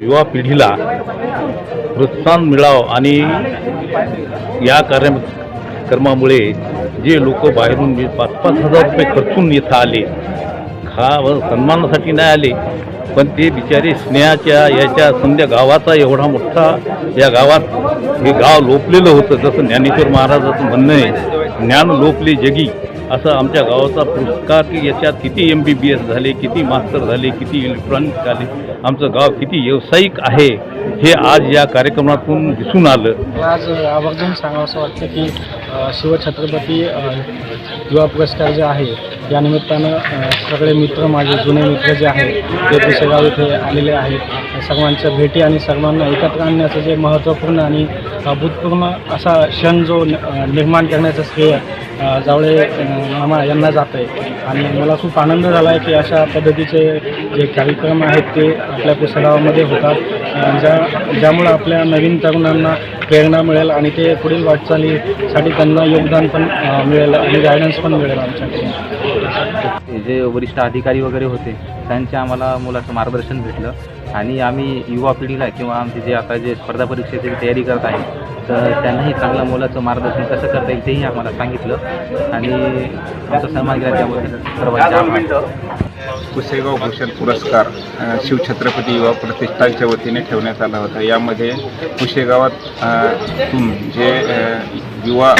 युवा पिढीला प्रोत्साहन मिळावं आणि या कार्यक्रमामुळे जे लोक बाहेरून पाच पाच हजार रुपये खर्चून इथं आले खा व सन्मानासाठी नाही आले पण ते बिचारे स्नेहाच्या याच्या समजा गावाचा एवढा मोठा या गावात हे गाव लोपलेलं होतं जसं ज्ञानेश्वर महाराजाचं म्हणणं आहे ज्ञान लोपले जगी. असं आमच्या गावाचा पुरस्कार की याच्यात किती एम बी बी एस झाले किती मास्टर झाले किती इलेक्ट्रॉनिक झाले आमचं गाव किती व्यावसायिक आहे हे आज या कार्यक्रमातून दिसून आलं. आज आवर्जून सांगावं असं वाटतं की शिवछत्रपती युवा पुरस्कार जे आहे या निमित्तानं सगळे मित्र माझे जुने मित्र जे आहेत ते पुसेगाव इथे आलेले आहेत. सर्वांच्या भेटी आणि सर्वांना एकत्र आणण्याचं जे महत्त्वपूर्ण आणि अभूतपूर्व असा क्षण जो निर्माण करण्याचं श्रेय जावळे अ, मामा यांना जात आहे आणि मला खूप आनंद झाला आहे की अशा पद्धतीचे जे कार्यक्रम आहेत ते आपल्या पुसेगावामध्ये होतात. ज्या ज्यामुळं आपल्या नवीन तरुणांना प्रेरणा मिळेल आणि ते पुढील वाटचालीसाठी त्यांना योगदान पण मिळेल आणि गायडन्स पण मिळेल आमच्याकडून. जे वरिष्ठ अधिकारी वगैरे होते त्यांचे आम्हाला मुलाचं मार्गदर्शन भेटलं. आणि आम्ही युवा पिढीला किंवा आमचे जे आता जे स्पर्धा परीक्षेची तयारी करत आहे तर त्यांनाही चांगलं मुलाचं मार्गदर्शन कसं करता येईल तेही आम्हाला सांगितलं. आणि आमचा सन्मान केला आभार. पुसेगाव भूषण पुरस्कार शिवछत्रपती युवा प्रतिष्ठानच्या वतीने ठेवण्यात आला होता. यामध्ये पुशेगावात अ, तून जे युवा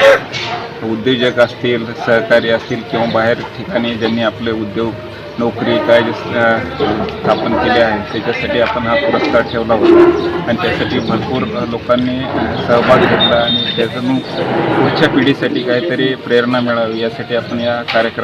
उद्योजक असतील सहकारी असतील किंवा बाहेर ठिकाणी ज्यांनी आपले उद्योग नोकरी काय स्थापन केली आहे त्याच्यासाठी आपण हा पुरस्कार ठेवला होता. आणि त्यासाठी भरपूर लोकांनी सहभाग घेतला आणि त्याच्यातून पुढच्या पिढीसाठी काहीतरी प्रेरणा मिळावी यासाठी आपण या कार्यक्रम